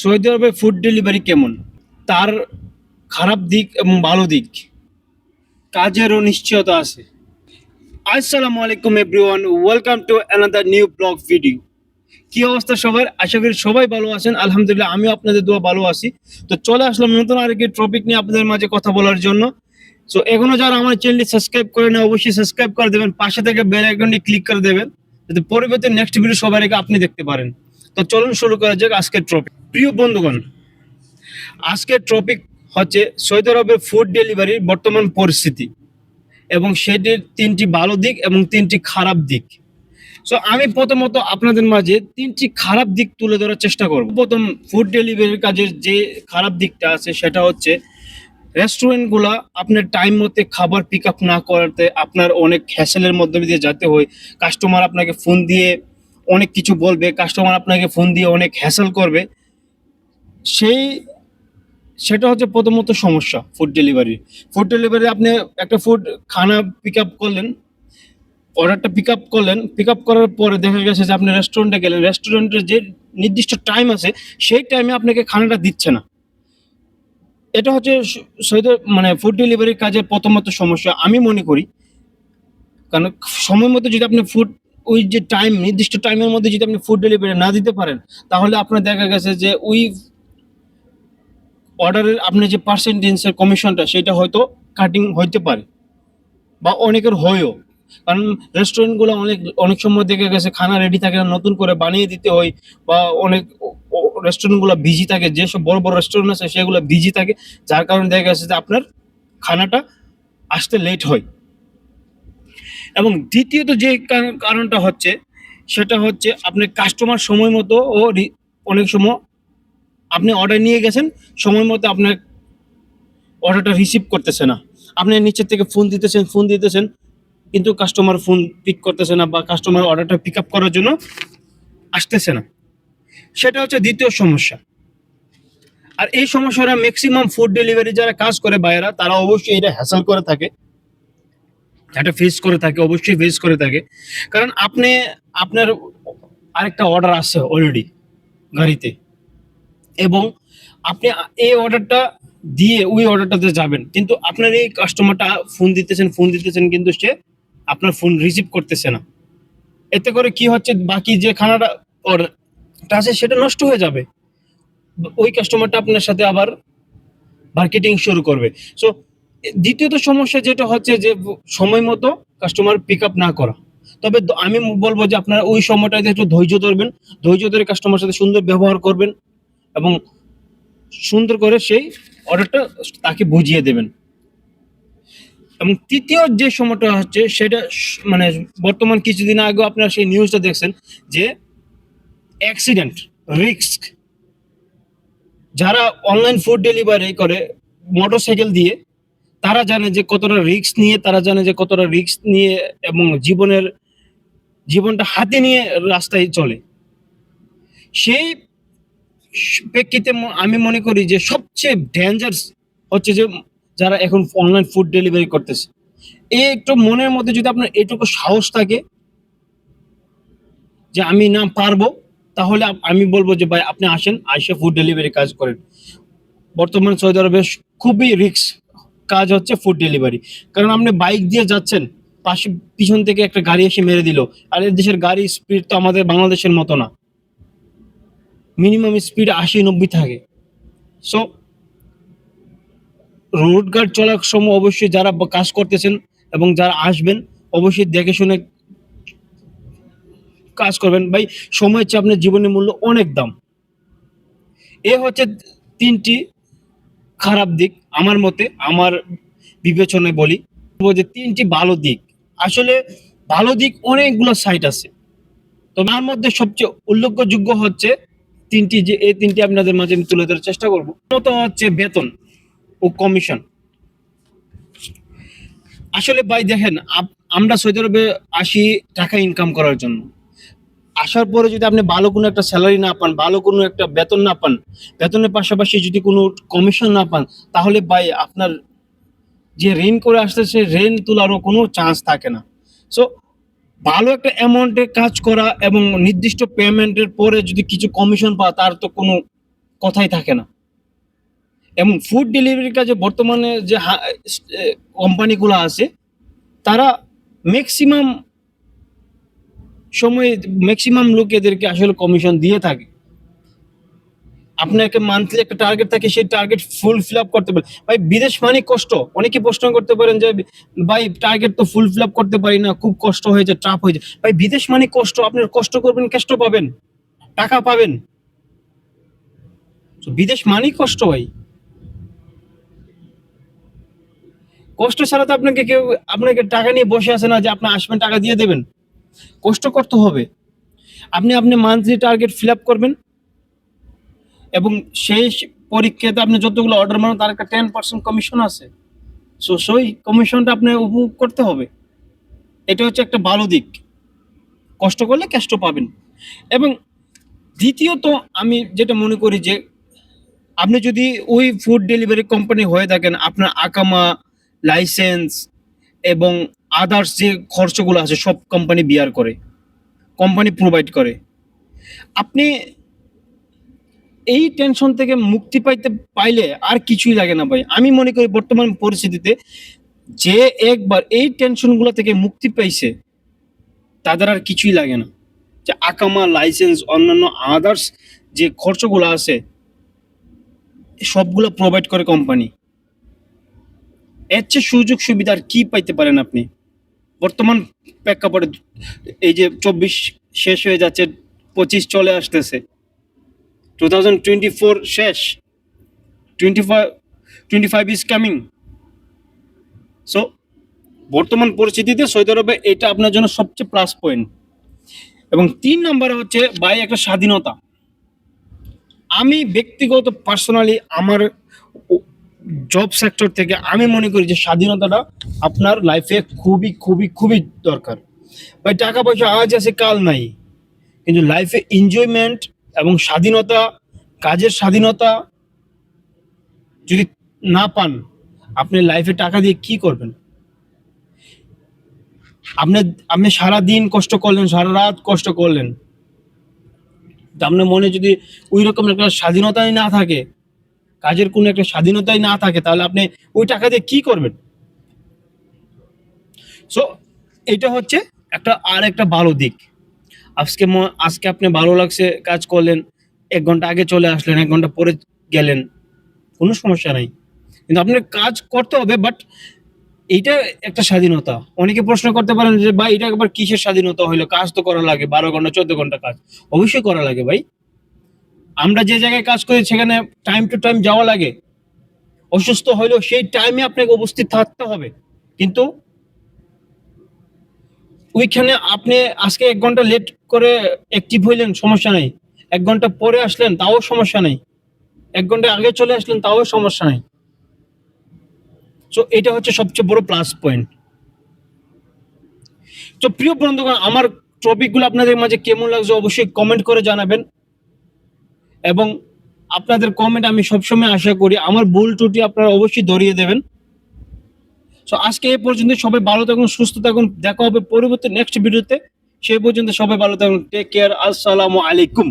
Saudi আরবে food delivery কেমন? তার খারাপ দিক এবং ভালো দিক। কাজেরও নিশ্চয়তা আছে। আসসালামু আলাইকুম everyone welcome to another new blog video কি অবস্থা সবার? আশা করি সবাই ভালো আছেন। আলহামদুলিল্লাহ, আমিও আপনাদের দোয়া ভালো আছি। তো চলে আসলাম নতুন আরেকটি টপিক নিয়ে আপনাদের মাঝে কথা বলার জন্য। সো এখনও যারা আমার চ্যানেলটি সাবস্ক্রাইব করে না অবশ্যই সাবস্ক্রাইব করে দেবেন। পাশে থেকে বেল আইকনটি ক্লিক করে দেবেন। যাতে পরবর্তী নেক্সট ভিডিও সবার আগে আপনি দেখতে পারেন। তো চলুন শুরু করা যাক আজকের টপিক প্রিয় বন্ধুগণ, আজকের টপিক হচ্ছে সৌদি আরবের ফুড ডেলিভারির বর্তমান পরিস্থিতি এবং সেটির তিনটি ভালো দিক এবং তিনটি খারাপ দিক। সো আমি প্রথমত আপনাদের মাঝে তিনটি খারাপ দিক তুলে ধরার চেষ্টা করব। প্রথম ফুড ডেলিভারির কাজের যে খারাপ দিকটা আছে, সেটা হচ্ছে রেস্টুরেন্টগুলা আপনার টাইম মতে খাবার পিক আপ না করাতে আপনার অনেক হ্যাসেলের মধ্যে দিয়ে যেতে হয়। কাস্টমার আপনাকে ফোন দিয়ে অনেক কিছু বলবে কাস্টমার আপনাকে ফোন দিয়ে অনেক হ্যাসেল করবে। সেই, সেটা হচ্ছে প্রথমত সমস্যা ফুড ডেলিভারি ফুড ডেলিভারি আপনি একটা ফুড খানা পিক আপ করলেন অর্ডারটা পিক আপ করলেন পিক আপ করার পরে দেখা গেছে যে আপনি রেস্টুরেন্টে গেলেন রেস্টুরেন্টের যে নির্দিষ্ট টাইম আছে, সেই টাইমে আপনাকে খানাটা দিচ্ছে না। এটা হচ্ছে স- মানে ফুড ডেলিভারির কাজের প্রথমত সমস্যা, আমি মনে করি। কারণ সময় মতো যদি আপনি ফুড ওই যে টাইম নির্দিষ্ট টাইমের মধ্যে যদি আপনি ফুড ডেলিভারি না দিতে পারেন, তাহলে আপনার দেখা গেছে যে ওই অর্ডারের আপনি যে পার্সেন্টেজের কমিশনটা সেটা হয়তো কাটিং হইতে পারে বা অনেকের হয়ও। কারণ রেস্টুরেন্টগুলো অনেক অনেক সময় দেখা গেছে খানা রেডি থাকে না, নতুন করে বানিয়ে দিতে হয় বা অনেক রেস্টুরেন্টগুলো বিজি থাকে, যেসব বড় বড় রেস্টুরেন্ট আছে, সেগুলো বিজি থাকে, যার কারণে দেখা গেছে যে আপনার খানাটা আসতে লেট হয়। এবং দ্বিতীয়ত যে কারণটা হচ্ছে, সেটা হচ্ছে আপনি কাস্টমার সময় মতো ও অনেক সময় আপনি অর্ডার নিয়ে গেছেন, সময় মতো আপনার অর্ডারটা রিসিভ করতেছে না। আপনি নিচের থেকে ফোন দিতেছেন ফোন দিতেছেন, কিন্তু কাস্টমার ফোন পিক করতেছে না বা কাস্টমার অর্ডারটা পিক আপ করার জন্য আসতেছে না। সেটা হচ্ছে দ্বিতীয় সমস্যা। আর এই সমস্যাটা ম্যাক্সিমাম ফুড ডেলিভারি যারা কাজ করে বাইরা তারা অবশ্যই এটা হ্যাসেল করে থাকে। এটা ফেস করে থাকে, অবশ্যই ফেস করে থাকে। কারণ আপনি, আপনার আরেকটা অর্ডার আসছে অলরেডি গাড়িতে। এবং আপনি এই অর্ডারটা দিয়ে ওই অর্ডারটাতে যাবেন। কিন্তু আপনার এই কাস্টমারটা ফোন দিতেছেন ফোন দিতেছেন কিন্তু সে আপনার ফোন রিসিভ করতেছে না। এতে করে কি হচ্ছে, বাকি যে খানাটা অর্ডারটা আছে সেটা নষ্ট হয়ে যাবে। ওই কাস্টমারটা আপনার সাথে আবার মার্কেটিং শুরু করবে। সো দ্বিতীয়ত সমস্যা যেটা হচ্ছে যে সময় মতো কাস্টমার পিক আপ না করা। তবে আমি বলব যে আপনারা ওই সময়টাতে একটু ধৈর্য ধরবেন, ধৈর্য ধরে কাস্টমার সাথে সুন্দর ব্যবহার করবেন এবং সুন্দর করে সেই অর্ডারটা তাকে বুঝিয়ে দেবেন। এবং তৃতীয় যে সময়টা হচ্ছে সেটা মানে বর্তমান কিছুদিন আগে আপনারা সেই নিউজটা দেখছেন যে অ্যাক্সিডেন্ট রিস্ক যারা অনলাইন ফুড ডেলিভারি করে মোটরসাইকেল দিয়ে তারা জানে যে কতটা রিস্ক নিয়ে, তারা জানে যে কতটা রিস্ক নিয়ে এবং জীবনের, জীবনটা হাতে নিয়ে রাস্তায় চলে। সেই প্রেক্ষিতে আমি মনে করি যে সবচেয়ে ডেঞ্জার হচ্ছে যে যারা এখন অনলাইন ফুড ডেলিভারি করতেছে। এই একটু মনের মধ্যে যদি আপনার এটুকু সাহস থাকে যে আমি না পারব, তাহলে আমি বলব যে ভাই আপনি আসেন, আইসে ফুড ডেলিভারি কাজ করেন। বর্তমান সৌদি আরবে খুবই রিস্ক কাজ হচ্ছে ফুড ডেলিভারি কারণ আপনি বাইক দিয়ে যাচ্ছেন, পাশে পিছন থেকে একটা গাড়ি এসে মেরে দিল। আর এর দেশের গাড়ি স্পিড তো আমাদের বাংলাদেশের মতো না। মিনিমাম স্পিড আশি নব্বই থাকে। সো রোড গার্ড চলার সময় অবশ্যই যারা কাজ করতেছেন এবং যারা আসবেন, অবশ্যই দেখে শুনে কাজ করবেন। ভাই, সময় হচ্ছে আপনার জীবনের মূল্য অনেক দাম। এ হচ্ছে তিনটি খারাপ দিক। আমার মতে, আমার বিবেচনায় বলি যে তিনটি ভালো দিক। আসলে ভালো দিক অনেকগুলো সাইট আছে। তো তার মধ্যে সবচেয়ে উল্লেখযোগ্য হচ্ছে তিনটি যে, এই তিনটি আপনাদের মাঝে আমি তুলে ধরার চেষ্টা করব। প্রথমত হচ্ছে বেতন ও কমিশন আসলে ভাই দেখেন আমরা সৌদি আরবে আসি টাকা ইনকাম করার জন্য। আসার পরে যদি আপনি ভালো কোনো একটা স্যালারি না পান, ভালো কোনো একটা বেতন না পান, বেতনের পাশাপাশি যদি কোনো কমিশন না পান, তাহলে ভাই আপনার যে ঋণ করে আসতেছে ঋণ তোলারও কোনো চান্স থাকে না। সো ভালো একটা অ্যামাউন্টে কাজ করা এবং নির্দিষ্ট পেমেন্টের পরে যদি কিছু কমিশন পাওয়া, তার তো কোনো কথাই থাকে না। এবং ফুড ডেলিভারির কাজে বর্তমানে যে কোম্পানিগুলো আছে, তারা ম্যাক্সিমাম সময় ম্যাক্সিমাম লোক এদেরকে আসলে কমিশন দিয়ে থাকে। আপনাকে মান্থলি একটা টার্গেট থাকে, সেই টার্গেট ফুল ফিল আপ করতে পারে। ভাই, বিদেশ মানে কষ্ট। অনেকে প্রশ্ন করতে পারেন যে, ভাই টার্গেট তো ফুল ফিল আপ করতে পারি না, খুব কষ্ট হয়ে যায় ট্রাপ হয়ে যায় ভাই, বিদেশ মানে কষ্ট, আপনার কষ্ট করবেন কষ্ট পাবেন, টাকা পাবেন। বিদেশ মানেই কষ্ট, ভাই। কষ্ট ছাড়া তো আপনাকে কেউ, আপনাকে টাকা নিয়ে বসে আছে না যে আপনি আসবেন টাকা দিয়ে দেবেন। কষ্ট করতে হবে। আপনি আপনি মান্থলি টার্গেট ফিল আপ করবেন এবং সেই পরীক্ষাতে আপনি যতগুলো অর্ডার মারেন তার একটা টেন পার্সেন্ট কমিশন আছে। সো সেই কমিশনটা আপনি উপভোগ করতে হবে। এটা হচ্ছে একটা ভালো দিক। কষ্ট করলে কষ্ট পাবেন। এবং দ্বিতীয়ত আমি যেটা মনে করি যে, আপনি যদি ওই ফুড ডেলিভারি কোম্পানি হয়ে থাকেন, আপনার আকামা লাইসেন্স এবং আদার্স যে খরচগুলো আছে, সব কোম্পানি বিয়ার করে কোম্পানি প্রোভাইড করে। আপনি এই টেনশন থেকে মুক্তি পাইতে, পাইলে আর কিছুই লাগে না ভাই। আমি মনে করি বর্তমান পরিস্থিতিতে যে একবার এই টেনশনগুলো থেকে মুক্তি পাইছে, তাদের আর কিছুই লাগে না। যে আকামা লাইসেন্স অন্যান্য আদার্স যে খরচগুলো আছে, সবগুলো প্রোভাইড করে কোম্পানি এর চেয়ে সুযোগ সুবিধা আর কি পাইতে পারেন আপনি? বর্তমান প্রেক্ষাপটে এই যে চব্বিশ শেষ হয়ে যাচ্ছে, পঁচিশ চলে আসতেছে। টু থাউজেন্ড টোয়েন্টি ফোর শেষ। Twenty five twenty five is coming so বর্তমান পরিস্থিতিতে সৌদি আরবে এটা আপনার জন্য সবচেয়ে প্লাস পয়েন্ট এবং তিন নম্বরে হচ্ছে বাই একটা স্বাধীনতা। আমি ব্যক্তিগত পার্সোনালি আমার জব সেক্টর থেকে আমি মনে করি যে স্বাধীনতাটা আপনার লাইফে খুবই খুবই খুবই দরকার। ভাই টাকা পয়সা আজ আছে, কাল নাই। কিন্তু লাইফে এনজয়মেন্ট এবং স্বাধীনতা, কাজের স্বাধীনতা যদি না পান, আপনি লাইফে টাকা দিয়ে কি করবেন? আপনি আপনি সারা দিন কষ্ট করলেন সারা রাত কষ্ট করলেন। আপনার মনে যদি ওই রকম একটা স্বাধীনতাই না থাকে কাজের কোনো একটা স্বাধীনতাই না থাকে, তাহলে আপনি ওই টাকা দিয়ে কি করবেন? সো এটা হচ্ছে একটা আর একটা ভালো দিক। আজকে আজকে আপনি ভালো লাগছে কাজ করলেন, এক ঘণ্টা আগে চলে আসলেন, এক ঘণ্টা পরে গেলেন, কোনো সমস্যা নাই। কিন্তু আপনার কাজ করতে হবে বাট এইটা একটা স্বাধীনতা। অনেকে প্রশ্ন করতে পারেন যে, ভাই, এটা একবার কিসের স্বাধীনতা হইল? কাজ তো করা লাগে, বারো ঘণ্টা, চোদ্দ ঘণ্টা কাজ। অবশ্যই করা লাগে ভাই। আমরা যে জায়গায় কাজ করি, সেখানে টাইম টু টাইম যাওয়া লাগে। অসুস্থ হইলেও সেই টাইমে আপনাকে উপস্থিত থাকতে হবে। কিন্তু ওইখানে আপনি আজকে এক ঘণ্টা লেট করে অ্যাক্টিভ হইলেন, সমস্যা নেই। এক ঘণ্টা পরে আসলেন, তাও সমস্যা নেই। এক ঘণ্টা আগে চলে আসলেন, তাও সমস্যা নেই। তো এটা হচ্ছে সবচেয়ে বড় প্লাস পয়েন্ট তো প্রিয় বন্ধুগণ, আমার টপিকগুলো আপনাদের মাঝে কেমন লাগছে অবশ্যই কমেন্ট করে জানাবেন। এবং আপনাদের কমেন্ট আমি সবসময় আশা করি, আমার ভুল ত্রুটি আপনারা অবশ্যই ধরিয়ে দেবেন। তো আজকে এই পর্যন্ত সবাই ভালো থাকুন, সুস্থ থাকুন, দেখা হবে পরবর্তী নেক্সট ভিডিওতে সেই পর্যন্ত সবাই ভালো থাকুন টেক কেয়ার আসসালামু আলাইকুম।